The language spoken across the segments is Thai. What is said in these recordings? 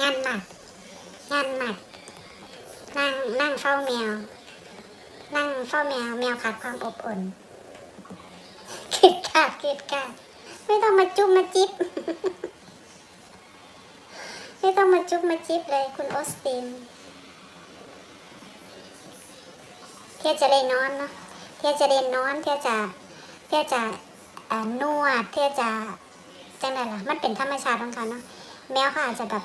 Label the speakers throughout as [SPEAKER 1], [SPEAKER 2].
[SPEAKER 1] งานหนักงานหนักนั่งนั่งเฝ้าแมว นั่งเฝ้าแมวแมวขาดความอบอุ่นคิดกาดคิดกาดไม่ต้องมาจุ๊บมาจิ๊บไม่ต้องมาจุ๊บมาจิ๊บเลยคุณออสตินเที่ยจะได้นอนเนาะเที่ยจะได้นอนเที่ยจะเที่ยจะนวดเที่ยจะจังไดล่ะมันเป็นธรรมชาติของเขาเนาะแมวเขาอาจจะแบบ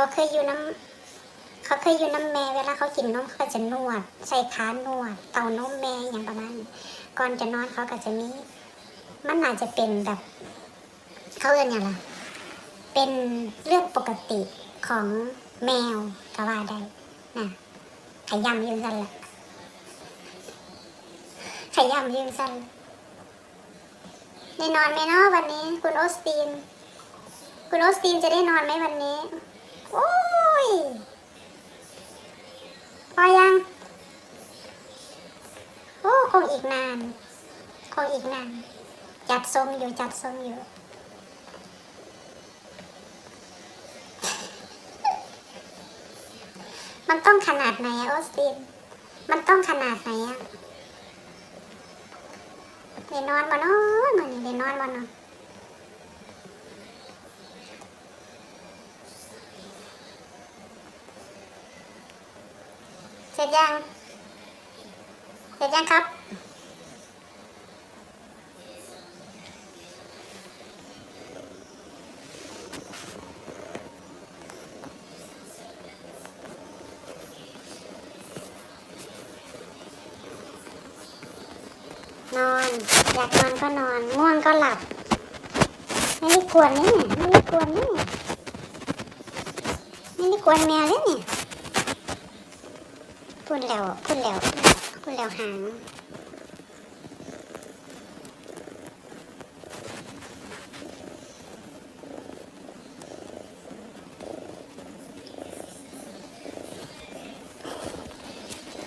[SPEAKER 1] เขาเคยอยู่น้ำเขาเคยอยู่น้ำแม่เวลาเขากินนมเขาจะนวด ใส่ขานวด เต่านมแม่อย่างประมาณก่อนจะนอนเขาก็จะมีมันอาจจะเป็นแบบ เขาเรียกอย่างไรเป็นเรื่องปกติของแมวก็ว่าได้นะขยำยืนสั้นละขยำยืนสั้นได้นอนไหมเนาะวันนี้ คุณโอสตีนคุณโอสตีนจะได้นอนไหมวันนี้ โอ้ยพอยัง โอ้คงอีกนาน คงอีกนาน จัดทรงอยู่จัดทรงอยู่มันต้องขนาดไหนอะโอสติน มันต้องขนาดไหนอะเดนอนมาเนาะมันเดนอนมาเนาะเส ร็จยัง เสร็จยังครับ นอน อยากนอนก็นอน ง่วงก็หลับ ไม่ได้กวนนี่ไม่ได้กวนนี่ไม่ได้กวนแมวเลยนี่ พูดแล้วพูดแล้วพูดแล้วหาง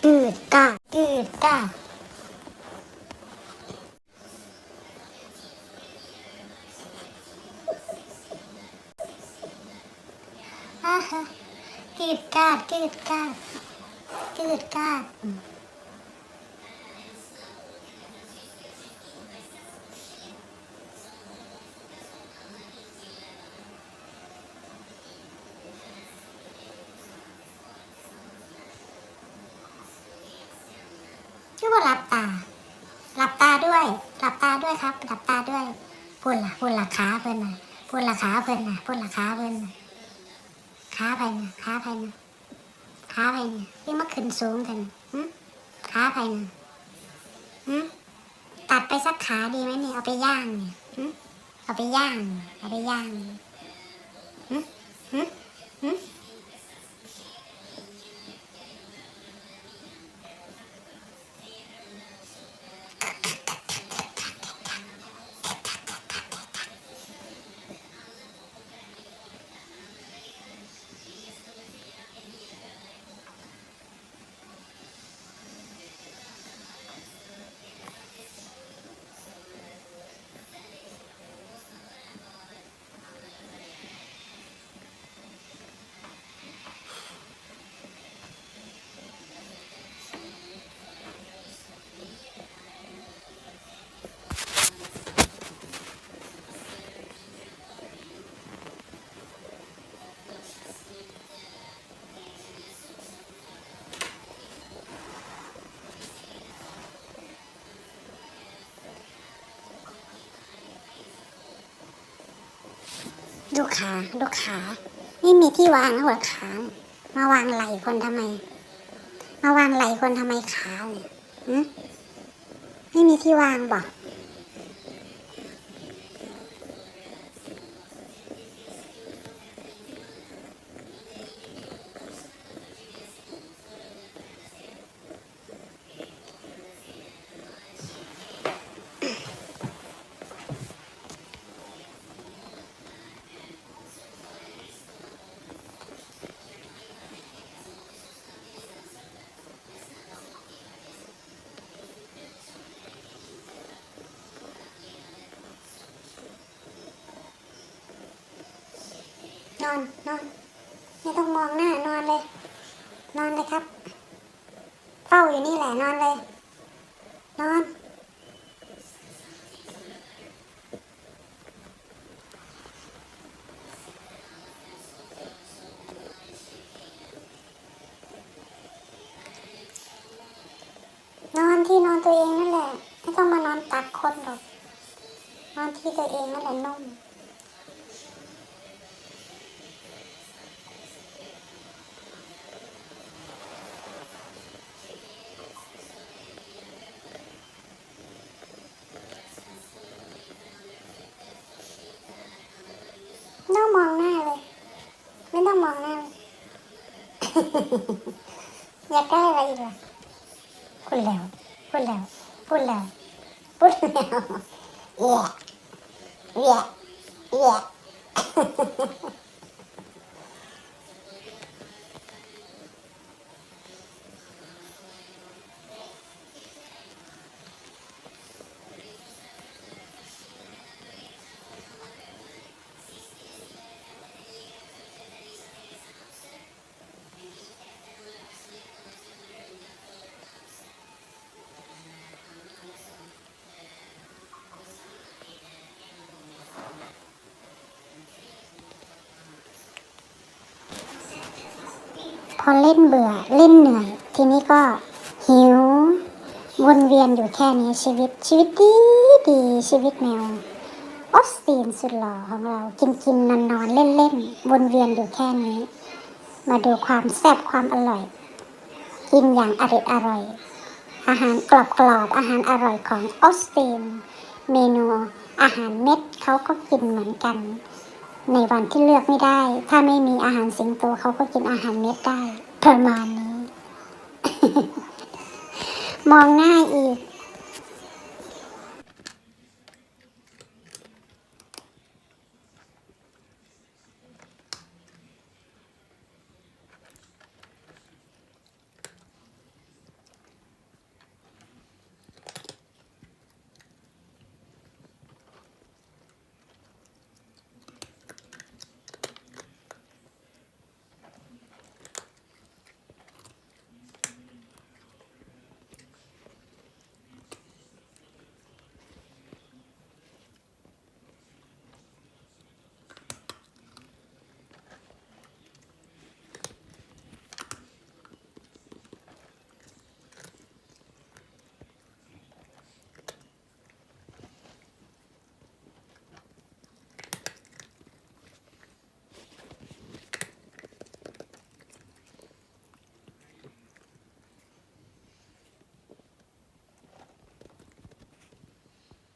[SPEAKER 1] กืดกากืดกาอ่าฮะกืดกาดกืดกา ดกืดกาดอืมคือว่าหลับตา หลับตาด้วย หลับตาด้วยครับ หลับตาด้วยพูดละพูดละขาเพิ่อนน่ะพูดละขาเพิ่อนน่ะพูดละขาเพิ่อนน่ะขาไปนะขาไปนะ ขาไปนะที่มาขึ้นสูงกันขาไปนะหึตัดไปสักขาดีไหมเนี่ยเอาไปย่างเนี่ยเอาไปย่าง เอาไปย่างหึหึ หึดูขาดูขานี่มีที่วางหัวขามาวางไหล่คนทำไม มาวางไหล่คนทำไมขาเนี่ยไม่มีที่วางบอก อนนอน ไม่ต้องมองหน้านอนเลย นอนเลยครับ เฝ้าอยู่นี่แหละนอนเลย นอน นอนที่นอนตัวเองนั่นแหละ ไม่ต้องมานอนตักคนหรอก นอนที่ตัวเองนั่นแหละนุ่มต้องมองหน้าเลย ไม่ต้องมองหน้าเลย อยากได้อะ พอเล่นเบื่อเล่นเหนื่อย ทีนี้ก็หิววนเวียนอยู่แค่นี้ชีวิตชีวิตดีดีชีวิตแมวออสตีนสุดหล่อของเรากินกินนอนนอนเล่นเล่นวนเวียนอยู่แค่นี้ มาดูความแซ่บความอร่อย กินอย่างอร่อยอร่อย อาหารกรอบกรอบอาหารอร่อยของออสตีนเมนูอาหารเม็ดเขาก็กินเหมือนกัน ในวันที่เลือกไม่ได้ ถ้าไม่มีอาหารสิงโตเขาก็กินอาหารเม็ดได้ประมาณนี้ มองหน้าอีก